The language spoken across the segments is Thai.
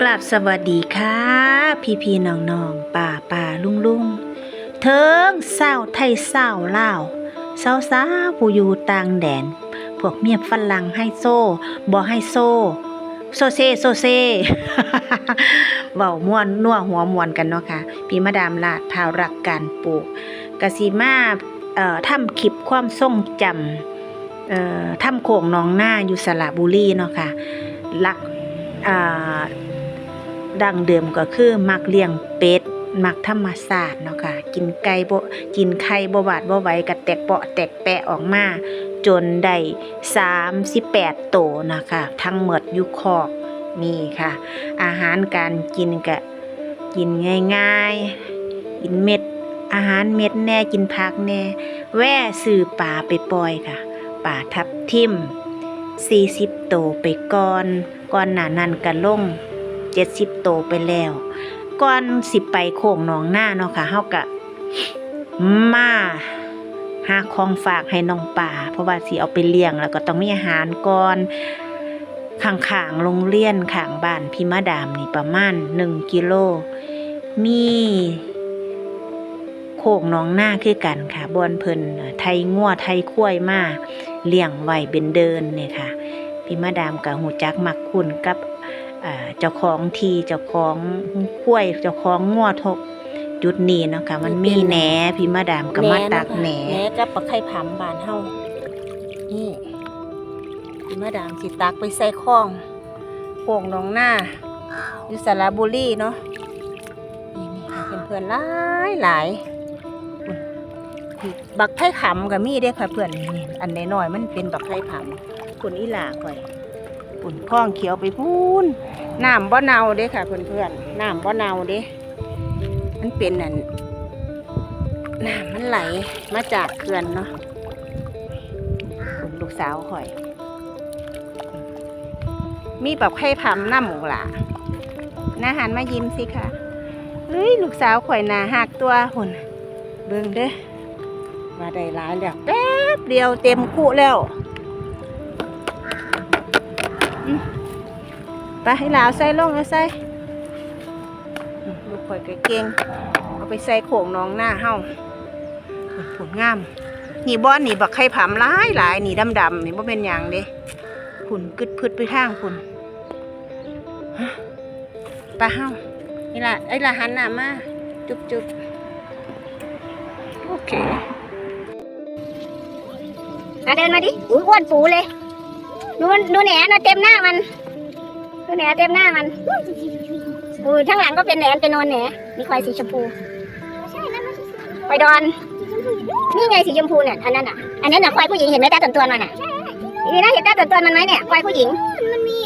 กราบสวัสดีค่ะ พี่พี่น้องน้องป่าป่าลุงลุงเทิงเศร้าวไทยเศร้าวลาเศร้าสาวผู้อยู่ต่างแดน พวกเมียฝรั่งให้โซ่บ่ให้โซ่โซเซโซเซเว้าม่วนนัวหัวมวนกันเนาะค่ะ พี่มาดามลาดพาวรักการปลูกกะสิมาเอ่อทำคลิปความทรงจำเอ่อทำโขงน้องหน้าอยู่สระบุรีเนาะค่ะลักอ่า ดังเดิมก็คือมักเลี้ยงเป็ดมักธรรมศาสตร์เนาะค่ะกินไก่บ่กินไข่บ่หวาดบ่ไหวก็แตกเปาะแตกแปะออกมา จนได้38โตนะคะ ทั้งหมดอยู่คอกนี่ค่ะ อาหารการกินก็กินง่ายๆ กินเม็ด อาหารเม็ดแน่กินผักแน่ แว่ซื้อปลาไปปล่อยค่ะปลาทับทิม40โตไปก่อน ก่อนหน้านั้นก็ลง 70โตไปแล้ว ก่อนสิไปโค้งหนองหน้าเนาะค่ะเฮาก็มาหาของฝากให้น้องป่า เพราะว่าสิเอาไปเลี้ยงแล้วก็ต้องมีอาหารก่อนข้างๆโรงเรียนข้างบ้านพี่มาดามนี่ประมาณ1กิโล มีโค้งหนองหน้าคือกันค่ะบอนเพิ่นไทยงัวไทยคุ้ยมาเลี้ยงไว้เป็นเดินเนี่ยค่ะพี่มาดามกับหูจักมักคุณกับ เจ้าของทีเจ้าของคุ้วยเจ้าของงัวทกจุดนี้เนาะค่ะมันมีแหนพี่มาดามก็มาตักแหนแหนกับปลาไข่ผำบานเฮานี่พี่มาดามสิตักไปใส่ข้องโป่งหนองหน้าอยู่สระบุรีเนาะนี่นี่เพื่อนๆหลายหลายบักไข่ขำกับมีเด้ค่ะเพื่อนอันน้อยๆมันเป็นบักไข่ผำคุณอีหลาก่อย ปุ่นข้องเขียวไปพูนน้ำบ่เนาเด้ค่ะเพื่อนๆน้ำบ่เนาเด้มันเป็นอันน้ำมันไหลมาจากเขื่อนเนาะคุณลูกสาวข่อย มีแบบไข่พำหน้าหมูหล่ะนาหันมายิ้มสิคะเฮ้ยลูกสาวข่อยหนาหักตัวหุ่นเบิ่งเด้อว่าได้หลายแล้วแป๊บเดียวเต็มคุแล้ว ไปให้หลาวใส่ลงเอาใส่ลูกข่อยก็เก่งเอาไปใส่โขงน้องหน้าเฮาผลงาม นี่บ้อนนี่บักไข่ผำหลายหลายนี่ดำดำนี่บ่เป็นหยังเด้ผุนกึดพืดไปทางผุนฮะไปเฮานี่ละไอ้ละหันหน้ามาจุบจุบโอเคมาเดินมาดิอุ้ยอ้วนปูเลยดูมันดูแหนนะเต็มหน้ามัน ดูแหนเต็มหน้ามันอุ้ยข้างหลังก็เป็นแหนเป็นโนนแหนมีควายสีชมพูควายดอน นี่ไงสีชมพูเนี่ยอันนั้นอะ อันนั้นน่ะควายผู้หญิงเห็นไหมตาตันตัวมันอะนี่นะเห็นตาตันตัวมันไหมเนี่ยควายผู้หญิง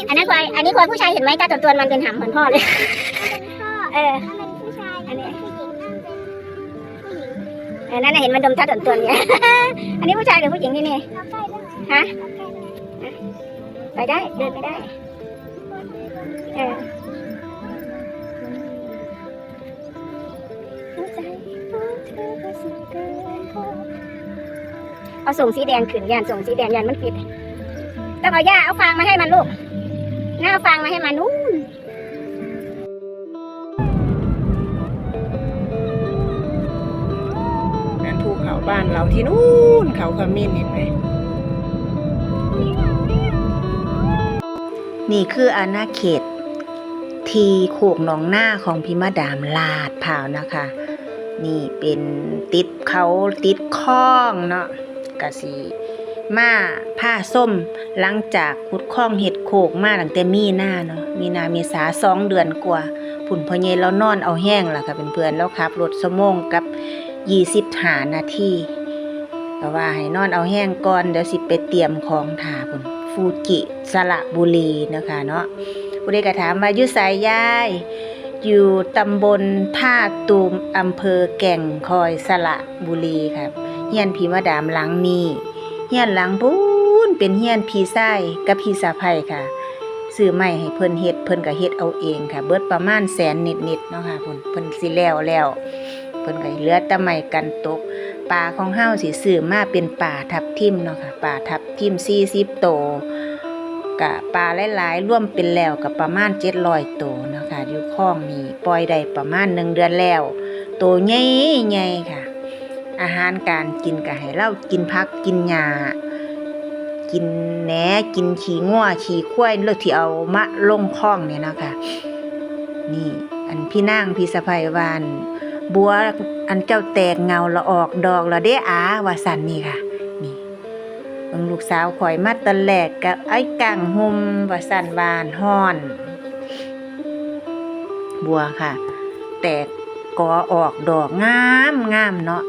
อันนั้นควายอันนี้ควายผู้ชายเห็นไหมตาตันตัวมันเป็นหำเหมือนพ่อเลยเอออันนี้เออนั่นน่ะเห็นมันดมตาตันตัวเนี่ยอันนี้ผู้ชายหรือผู้หญิงนี่นี่ฮะไปได้เดินไปได้ เออเอาส่งสีแดงขึ้นยานส่งสีแดงยานมันปิดต้องเอาหญ้าเอาฟางมาให้มันลูกหน้าเอาฟางมาให้มันนู้นนั่นภูเขาบ้านเราที่นู่นเขาขมิ้นเห็นไหมนี่คืออาณาเขต ทีโขกหนองหน้าของพิมาดามลาดพร้านะคะ นี่เป็นติดเขาติดคลองเนาะกะสีมาผ้าส้มหลังจากขุดคลองเห็ดโขกมาตั้งแต่มีหน้าเนาะมีนาเมษาสองเดือนกว่าผุ่นพอเยแล้วนอนเอาแห้งล่ะค่ะเป็นเพื่อนแล้วขับรถสมงกับยี่สิบหานาทีก็ว่าให้นอนเอาแห้งก่อนเดี๋ยวสิไปเตรียมของถาพุ่นฟูจิสระบุรีนะคะเนาะ ผู้ใดก็ถามว่าอยู่สายยาย อยู่ตำบลท่าตูมอำเภอแก่งคอยสระบุรีครับเฮียนพีมาดามหลังนี้เฮียนหลังพูนเป็นเฮียนพีไส้กับพีสะไพค่ะซื้อใหม่ให้เพิ่นเฮ็ดเพิ่นก็เฮ็ดเอาเองค่ะ เบิดประมาณแสนนิดๆเนาะค่ะเพิ่นเพิ่นสิแล้วแล้วเพิ่นก็เหลือแต่ใหม่กันตกปลาของเฮาสิซื้อมาเป็นปลาทับทิมเนาะค่ะปลาทับทิม40โตว กะปลาหลายๆร่วมเป็นแล้วกับประมาณ700ตัวนะคะอยู่คลองนี้ปล่อยได้ประมาณหนึ่งเดือนแล้วตัวใหญ่ๆค่ะ อาหารการกินก็ให้เรากินพักกินหญ้ากินแหนกินขี้งัวขี้ควายแล้วที่เอามาลงคลองเนี่ยนะคะนี่อันพี่นางพี่สะพายวานบัวอันเจ้าแตกเงาละออกดอกละเด้อาว่าสันนี่ค่ะ เบิ่งลูกสาวข่อยมาตะแลกกับไอ้กังหุมว่าสันบานฮ้อน บัวค่ะ แตกกอออกดอกงามงามเนาะ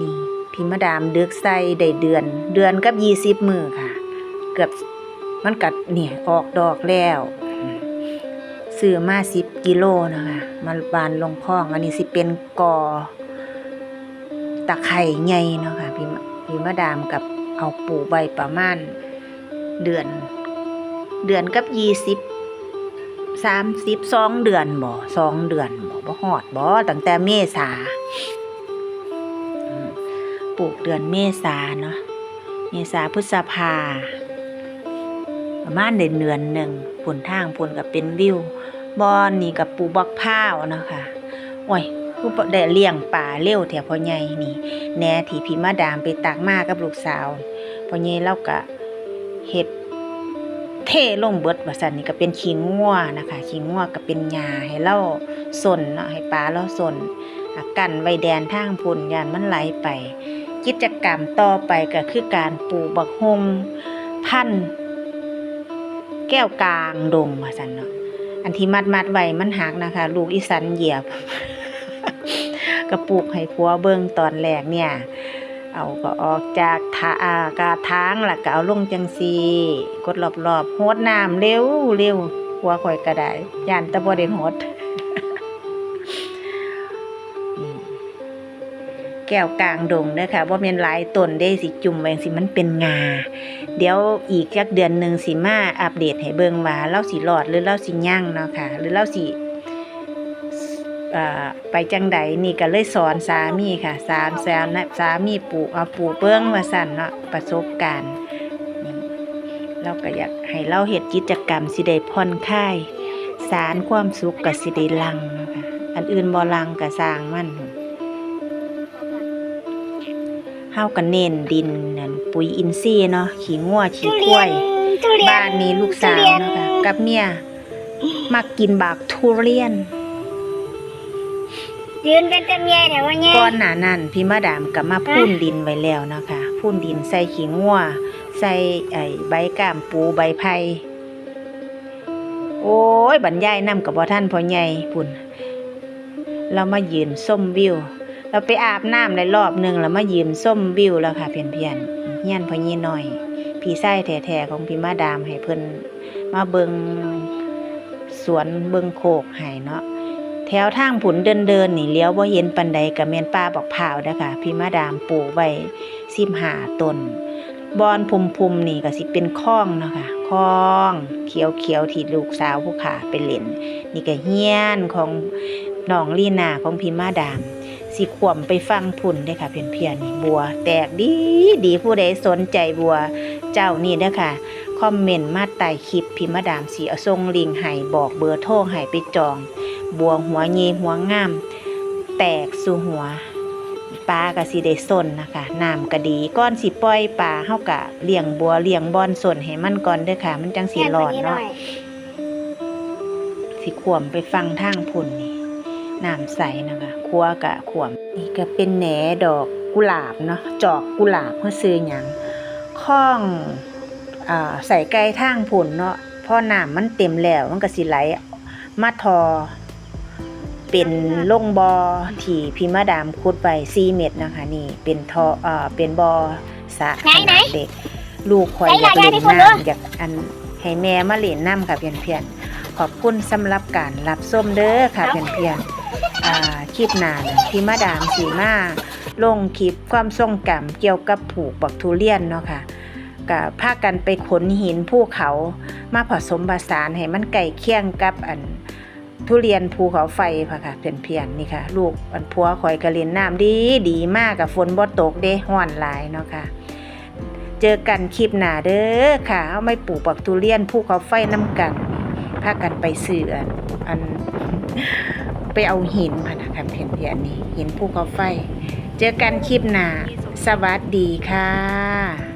นี่พี่มาดามเดือกใส่ได้เดือน เดือนกับยี่สิบมือค่ะ เกือบมันกัดเนี่ยออกดอกแล้วซื้อมาสิบกิโลนะคะมาบานลงคลองอันนี้สิเป็นกอตะไคร่ใหญ่เนาะค่ะพี่มพี่มาดามกับ เอาปลูกใบประมาณ เดือน เดือนกับยี่สิบสามสิบสองเดือนบ่สองเดือนบ่บ่ฮอดบ่ตั้งแต่เมษาปลูกเดือนเมษาเนาะเมษาพฤษภา ประมาณเดือนเดือนหนึ่งผลทางผลกับเป็นวิวบอนนี่กับปูบักพร้าวนะคะโอ้ยผู้ได้เลี้ยงป่าเร็วแถวพ่อใหญ่นี่แหน่ที่พี่มาดามไปตักมากับลูกสาว พ่อใหญ่เล่าก็เฮ็ดเท่ลงเบิดว่าซั่นนี่ก็เป็นขี้งัวนะคะขี้งัวก็เป็นหญ้าให้เราสนเนาะให้ปลาเราสนกันไว้แดนทางพุ่นยานมันไหลไป กิจกรรมต่อไปก็คือการปลูกบักฮมพันแก้วกลางดงว่าซั่นเนาะอันที่มัดมัดไว้มันหักนะคะ ลูกอีสันเหยียบก็ปลูกให้ผัวเบิ่งตอนแรกเนี่ย เอาก็ออกจากทาอากาทางแล้วก็เอาลงจังซีกดรอบๆโหดน้ำเร็วเร็วหัวข่อยก็ไดย่านตะบ่ได้โหดแก้วกลางดงเด้อค่ะบ่แม่นหลายต้นเด้สิจุ่มไว้สิมันเป็นงา เดี๋ยวอีกจักเดือนหนึ่งสิมาอัปเดตให้เบิงว่าเราสิรอดหรือเราสิยั่งเนาะค่ะ หรือเราสิ ไปจังใดนี่ก็เลยสอนสามีค่ะสามแซวนะสามีปลูกเอาปลูกเบิ้งว่าสั่นเนาะประสบการณ์นี่เราก็อยากให้เราเฮ็ดกิจกรรมสิได้ผ่อนคลายสารความสุขก็สิได้ลังเนาะค่ะอันอื่นบ่ลังก็สร้างมันเฮาก็เน้นดินนั่นปุ๋ยอินทรีย์เนาะขี้งัวขี้ควายทุเรียนบ้านนี้ลูกสาวเนาะค่ะกับเมียมักกินบากทุเรียน ยืนเป็นเต็มแย่เนี่ยว่าแย่ก้อนหนานั่นพี่มาดามกับมาพุ่นดินไว้แล้วนะคะพุ่นดินใส่ขี้งัวใส่ไอ้ใบก้ามปูใบไผ่โอ้ยบรรยายนำกับบ่ท่านพ่อใหญ่พุ่นเรามายืนส้มวิว เราไปอาบน้ำได้รอบหนึ่งแล้วมายืนส้มวิวแล้วค่ะเพียนเพียนเฮียนพ่อยี่หน่อย พี่ไส้แท้ๆของพี่มาดามให้เพิ่นมาเบิงสวนเบิงโคกให้เนาะ ถวทางผุนเดินเดินนี่เลี้ยวบ่เห็นปันใดกับเมนป้าบอกพร้าวเด้อค่ะพี่มาดามปลูกไว้สิบหาตนบอนพุมพุมๆนี่ก็สิเป็นคลองเนาะค่ะคลองเขียวเขียวๆที่ลูกสาวผู้ขาไปเล่น นี่ก็เฮี้ยนของน้องลีนาของพี่มาดามสิขวมไปฟังพุ่นเด้ค่ะเพียนๆนี่บัว แตกดีดีผู้ใดสนใจบัว เจ้านี่เด้อค่ะคอมเมนต์มาใต้คลิปพี่มาดามสิเอาส่งลิงก์ให้บอกเบอร์โทรให้ไปจอง บัวหัวเยหัวงาม แตกสู่หัวปลากะสิได้สนนะคะน้ำกะดีก้อนสิปล่อยปลาเฮากะเลี้ยงบัวเลี้ยงบอนสนให้มันก่อนเด้อค่ะ มันจังสิรอดเนาะสิขวมไปฟังทางพุ่นนี่น้ำใสนะคะคัวกะขวมนี่ก็เป็นแหนดอกกุหลาบเนาะจอกกุหลาบเพื่อซื้อหยังข้องอใส่ไก่ทางพุ่นเนาะพอน้ำมันเต็มแล้วมันก็สิไหลมาทอ เป็นลงบอที่พิมาดามขุดไว้4เม็ดนะคะ นี่เป็นทอเอ่อเป็นบอสระขนาดเด็ก ลูกข่อยอยากเล่นน้ำอยากอันให้แม่มาเล่นน้ำค่ะเพียนๆขอบคุณสำหรับการรับส้มเด้อค่ะเพียนๆอ่าคลิปหน้าน่ะพิมาดามสีมาลงคลิปความทรงจำเกี่ยวกับผูกบักทุเรียนเนาะค่ะกับพากันไปขนหินภูเขามาผสมผสานให้มันไก่เคียงกับอัน ทุเรียนภูเขาไฟค่ะค่ะเพียนๆนี่ค่ะ ลูกอันพัวคอยกระเล่นน้ำดีดีมากกับฝนบ่ตกเด้ห้อนหลายเนาะค่ะ เจอกันคลิปหน้าเด้อค่ะเอาไม่ปลูกปักทุเรียนภูเขาไฟน้ำกันพากันไปซื้ออันอนไปเอาหินพะนะครับเห็นที่อันนี้หินภูเขาไฟ เจอกันคลิปหน้าสวัสดีค่ะ